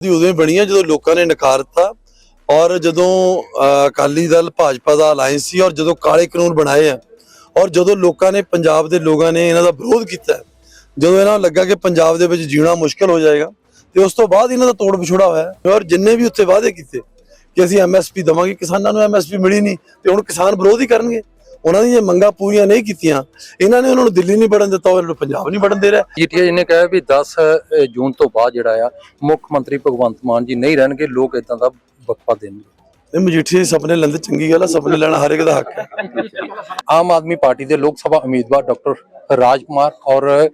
ਦੀ ਉਦੋਂ ਹੀ ਬਣੀ ਹੈ ਜਦੋਂ ਲੋਕਾਂ ਨੇ ਨਕਾਰ ਦਿੱਤਾ ਔਰ ਜਦੋਂ ਅਹ, ਅਕਾਲੀ ਦਲ ਭਾਜਪਾ ਦਾ ਅਲਾਈਅੰਸ ਸੀ ਔਰ ਜਦੋਂ ਕਾਲੇ ਕਾਨੂੰਨ ਬਣਾਏ ਆ ਔਰ ਜਦੋਂ ਲੋਕਾਂ ਨੇ ਪੰਜਾਬ ਦੇ ਲੋਕਾਂ ਨੇ ਇਹਨਾਂ ਦਾ ਵਿਰੋਧ ਕੀਤਾ ਜਦੋਂ ਇਹਨਾਂ ਨੂੰ ਲੱਗਾ ਕਿ ਪੰਜਾਬ ਦੇ ਵਿੱਚ ਜੀਣਾ ਮੁਸ਼ਕਲ ਹੋ ਜਾਏਗਾ ਤੇ ਉਸ ਤੋਂ ਬਾਅਦ ਇਹਨਾਂ ਦਾ ਤੋੜ ਵਿਛੋੜਾ ਹੋਇਆ ਔਰ ਜਿੰਨੇ ਵੀ ਉੱਥੇ ਵਾਅਦੇ ਕੀਤੇ ਕਿ ਅਸੀਂ ਐਮਐਸਪੀ ਦਵਾਂਗੇ ਕਿਸਾਨਾਂ ਨੂੰ ਐਮਐਸਪੀ ਮਿਲੀ ਨਹੀਂ ਤੇ ਹੁਣ ਕਿਸਾਨ ਵਿਰੋਧ ਹੀ ਕਰਨਗੇ। ਉਹਨਾਂ ਦੀਆਂ ਮੰਗਾਂ ਪੂਰੀਆਂ ਨਹੀਂ ਕੀਤੀਆਂ। ਇਹਨਾਂ ਨੇ ਉਹਨਾਂ ਨੂੰ ਦਿੱਲੀ ਨਹੀਂ ਵੜਨ ਦਿੱਤਾ ਉਹਨਾਂ ਨੂੰ ਪੰਜਾਬ ਨਹੀਂ ਵੜਨ ਦੇ ਰਿਹਾ। ਜੀਟੀਏ ਨੇ ਕਿਹਾ ਵੀ 10 ਅ, ਜੂਨ ਤੋਂ ਬਾਅਦ ਜਿਹੜਾ ਆ ਮੁੱਖ ਮੰਤਰੀ ਭਗਵੰਤ ਮਾਨ ਜੀ ਨਹੀਂ ਰਹਿਣਗੇ ਲੋਕ ਇਦਾਂ ਦਾ ਵਕਫਾ ਦੇਣਗੇ। ਇਹ ਮਜੀਠੀ ਦੇ ਸੁਪਨੇ ਲੈਂਦੇ ਚੰਗੀ ਗੱਲ ਆ ਸੁਪਨੇ ਲੈਣਾ ਹਰ ਇੱਕ ਦਾ ਹੱਕ ਹੈ। ਆਮ ਆਦਮੀ ਪਾਰਟੀ ਦੇ ਲੋਕ ਸਭਾ ਉਮੀਦਵਾਰ ਡਾਕਟਰ ਰਾਜਕੁਮਾਰ ਔਰ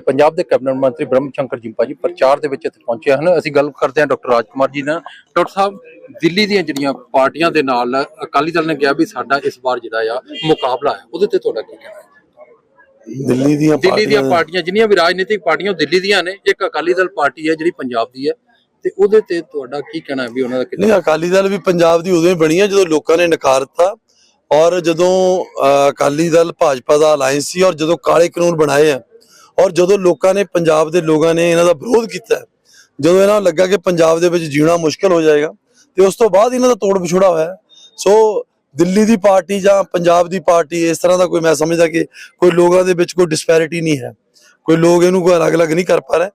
ਪੰਜਾਬ ਦੇ ਕੈਬਨਿਟ ਮੰਤਰੀ ਬ੍ਰਹਮ ਸ਼ੰਕਰ ਜਿੰਪਾ ਜੀ ਪ੍ਰਚਾਰ ਦੇ ਵਿੱਚ ਇੱਥੇ ਪਹੁੰਚੇ ਹਨ। ਅਸੀਂ ਗੱਲ ਕਰਦੇ ਹਾਂ ਡਾਕਟਰ ਰਾਜਕੁਮਾਰ ਜੀ ਨਾਲ। ਡਾਕਟਰ ਸਾਹਿਬ ਦਿੱਲੀ ਦੀਆਂ ਜਿਹੜੀਆਂ ਪਾਰਟੀਆਂ ਦੇ ਨਾਲ ਅਕਾਲੀ ਦਲ ਨੇ ਕਿਹਾ ਵੀ ਸਾਡਾ ਇਸ ਵਾਰ ਜਿਹੜਾ ਆ ਮੁਕਾਬਲਾ ਹੈ ਉਹਦੇ ਤੇ ਤੁਹਾਡਾ ਕੀ ਕਹਿਣਾ ਹੈ? ਦਿੱਲੀ ਦੀਆਂ ਦਿੱਲੀ ਦੀਆਂ ਪਾਰਟੀਆਂ ਜਿੰਨੀਆਂ ਵੀ ਰਾਜਨੀਤਿਕ ਪਾਰਟੀਆਂ ਦਿੱਲੀ ਦੀਆਂ ਨੇ ਇੱਕ ਅਕਾਲੀ ਦਲ ਪਾਰਟੀ ਹੈ ਜਿਹੜੀ ਪੰਜਾਬ ਦੀ ਹੈ ਤੇ ਉਹਦੇ ਤੇ ਤੁਹਾਡਾ ਕੀ ਕਹਿਣਾ ਹੈ ਵੀ ਉਹਨਾਂ ਦਾ ਕਿੰਨਾ ਨਹੀਂ ਅਕਾਲੀ ਦਲ ਵੀ ਪੰਜਾਬ ਦੀ ਉਦੋਂ ਹੀ ਬਣੀ ਹੈ ਜਦੋਂ ਲੋਕਾਂ ਨੇ ਨਕਾਰ ਦਿੱਤਾ ਔਰ ਜਦੋਂ ਅਕਾਲੀ ਦਲ ਭਾਜਪਾ ਦਾ ਅਲਾਈਅੰਸ ਸੀ ਔਰ ਜਦੋਂ ਕਾਲੇ ਕਾਨੂੰਨ ਬਣਾਏ ਆ ਔਰ ਜਦੋਂ ਲੋਕਾਂ ਨੇ, ਪੰਜਾਬ ਦੇ ਲੋਕਾਂ ਨੇ ਇਹਨਾਂ ਦਾ ਵਿਰੋਧ ਕੀਤਾ ਜਦੋਂ ਇਹਨਾਂ ਨੂੰ ਲੱਗਾ ਕਿ ਪੰਜਾਬ ਦੇ ਵਿੱਚ ਜੀਣਾ ਮੁਸ਼ਕਲ ਹੋ ਜਾਏਗਾ, ਤੇ ਉਸ ਤੋਂ ਬਾਅਦ ਇਹਨਾਂ ਦਾ ਤੋੜ ਵਿਛੋੜਾ ਹੋਇਆ ਸੋ ਦਿੱਲੀ ਦੀ ਪਾਰਟੀ ਜਾਂ ਪੰਜਾਬ ਦੀ ਪਾਰਟੀ, ਇਸ ਤਰ੍ਹਾਂ ਦਾ ਕੋਈ ਮੈਂ ਸਮਝਦਾ ਕਿ ਕੋਈ ਲੋਕਾਂ ਦੇ ਵਿੱਚ ਕੋਈ ਡਿਸਪੈਰਿਟੀ ਨਹੀਂ ਹੈ। ਕੋਈ ਲੋਕ ਇਹਨੂੰ ਕੋਈ ਅਲੱਗ-ਅਲੱਗ ਨਹੀਂ ਕਰ ਪਾ ਰਹੇ।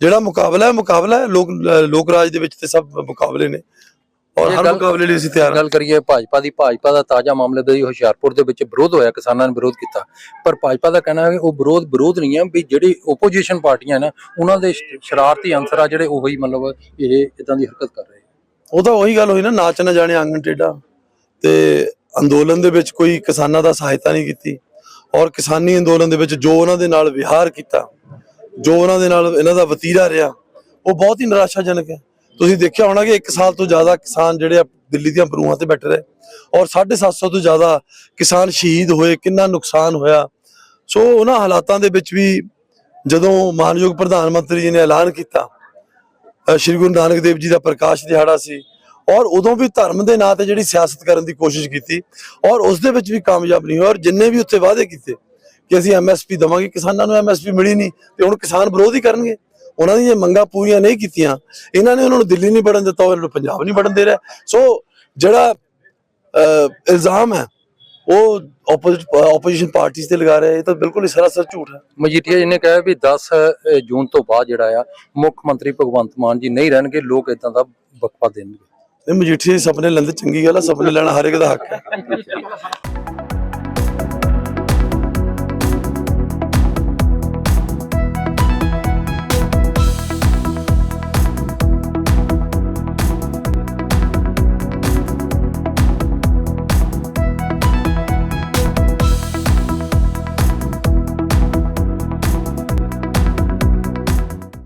ਜਿਹੜਾ ਮੁਕਾਬਲਾ ਹੈ ਮੁਕਾਬਲਾ ਹੈ, ਲੋਕ ਲੋਕ ਰਾਜ ਦੇ ਵਿੱਚ ਤੇ ਸਭ ਮੁਕਾਬਲੇ ਨੇ। ਔਰ ਹਰ ਮੁਕਾਬਲੇ ਲਈ ਅਸੀਂ ਤਿਆਰ ਗੱਲ ਕਰੀਏ ਭਾਜਪਾ ਦੀ ਭਾਜਪਾ ਦਾ ਤਾਜ਼ਾ ਮਾਮਲੇ ਦਾ ਹੀ ਹੁਸ਼ਿਆਰਪੁਰ ਦੇ ਵਿੱਚ ਵਿਰੋਧ ਹੋਇਆ ਕਿਸਾਨਾਂ ਨੇ ਵਿਰੋਧ ਕੀਤਾ। ਪਰ ਭਾਜਪਾ ਦਾ ਕਹਿਣਾ ਹੈ ਕਿ ਉਹ ਵਿਰੋਧ ਵਿਰੋਧ ਨਹੀਂ ਹੈ ਵੀ ਜਿਹੜੀ ਓਪੋਜੀਸ਼ਨ ਪਾਰਟੀਆਂ ਨੇ ਉਹਨਾਂ ਦੇ ਸ਼ਰਾਰਤੀ ਅੰਸਰ ਆ ਜਿਹੜੇ ਉਹੀ ਮਤਲਬ ਇਹ ਇਦਾਂ ਦੀ ਹਰਕਤ ਕਰ ਰਹੇ ਉਹ ਤਾਂ ਉਹੀ ਗੱਲ ਹੋਈ ਨਾ ਨਾਚ ਨਾ ਜਾਣੇ ਆਂਗਣ ਟੇਡਾ ਤੇ ਅੰਦੋਲਨ ਦੇ ਵਿੱਚ ਕੋਈ ਕਿਸਾਨਾਂ ਦਾ ਸਹਾਇਤਾ ਨਹੀਂ ਕੀਤੀ। ਔਰ ਕਿਸਾਨੀ ਅੰਦੋਲਨ ਦੇ ਵਿੱਚ ਜੋ ਉਹਨਾਂ ਦੇ ਨਾਲ ਵਿਹਾਰ ਕੀਤਾ ਜੋ ਉਹਨਾਂ ਦੇ ਨਾਲ ਇਹਨਾਂ ਦਾ ਵਤੀਰਾ ਰਿਹਾ ਉਹ ਬਹੁਤ ਹੀ ਨਿਰਾਸ਼ਾਜਨਕ ਹੈ। ਤੁਸੀਂ ਦੇਖਿਆ ਹੋਣਾ ਕਿ 1 ਸਾਲ ਤੋਂ ਜ਼ਿਆਦਾ ਕਿਸਾਨ ਜਿਹੜੇ ਦਿੱਲੀ ਦੀਆਂ ਬਰੂਹਾਂ ਤੇ ਬੈਠੇ ਰਹੇ ਔਰ 750 ਤੋਂ ਜ਼ਿਆਦਾ ਕਿਸਾਨ ਸ਼ਹੀਦ ਹੋਏ, ਕਿੰਨਾ ਨੁਕਸਾਨ ਹੋਇਆ। ਸੋ ਉਹਨਾਂ ਹਾਲਾਤਾਂ ਦੇ ਵਿੱਚ ਵੀ ਜਦੋਂ ਮਾਨਯੋਗ ਪ੍ਰਧਾਨ ਮੰਤਰੀ ਜੀ ਨੇ ਐਲਾਨ ਕੀਤਾ ਸ਼੍ਰੀ ਗੁਰੂ ਨਾਨਕ ਦੇਵ ਜੀ ਦਾ ਪ੍ਰਕਾਸ਼ ਦਿਹਾੜਾ ਸੀ ਔਰ ਉਦੋਂ ਵੀ ਧਰਮ ਦੇ ਨਾਂ ਤੇ ਜਿਹੜੀ ਸਿਆਸਤ ਕਰਨ ਦੀ ਕੋਸ਼ਿਸ਼ ਕੀਤੀ ਔਰ ਉਸ ਦੇ ਵਿੱਚ ਵੀ ਕਾਮਯਾਬ ਨਹੀਂ ਹੋਇਆ ਔਰ ਜਿੰਨੇ ਵੀ ਉੱਥੇ ਵਾਅਦੇ ਕੀਤੇ ਕਿ ਅਸੀਂ ਐਮਐਸਪੀ ਦਵਾਂਗੇ, ਕਿਸਾਨਾਂ ਨੂੰ ਐਮਐਸਪੀ ਮਿਲੀ ਨਹੀਂ ਤੇ ਹੁਣ ਕਿਸਾਨ ਵਿਰੋਧ ਹੀ ਕਰਨਗੇ। ਉਹਨਾਂ ਦੀਆਂ ਮੰਗਾਂ ਪੂਰੀਆਂ ਨਹੀਂ ਕੀਤੀਆਂ ਇਹਨਾਂ ਨੇ ਉਹਨਾਂ ਨੂੰ ਦਿੱਲੀ ਨਹੀਂ ਵੜਨ ਦਿੱਤਾ ਉਹਨਾਂ ਨੂੰ ਪੰਜਾਬ ਨਹੀਂ ਵੜਨ ਦੇ ਰਿਹਾ। ਸੋ ਜਿਹੜਾ ਇਲਜ਼ਾਮ ਹੈ ਉਹ ਆਪੋਜੀਸ਼ਨ ਪਾਰਟੀਆਂ ਤੇ ਲਗਾ ਰਹੇ ਇਹ ਤਾਂ ਬਿਲਕੁਲ ਹੀ ਸਰਾਸਰ ਝੂਠ ਹੈ। ਮਜੀਠੀਆ ਜੀ ਨੇ ਕਿਹਾ ਵੀ 10 ਅ, ਜੂਨ ਤੋਂ ਬਾਅਦ ਜਿਹੜਾ ਆ ਮੁੱਖ ਮੰਤਰੀ ਭਗਵੰਤ ਮਾਨ ਜੀ ਨਹੀਂ ਰਹਿਣਗੇ ਲੋਕ ਇਦਾਂ ਦਾ ਵਕਫਾ ਦੇਣਗੇ। ਇਹ ਮਜੀਠੀ ਦੇ ਸੁਪਨੇ ਲੈਂਦੇ ਚੰਗੀ ਗੱਲ ਆ ਸੁਪਨੇ ਲੈਣਾ ਹਰ ਇੱਕ ਦਾ ਹੱਕ ਹੈ।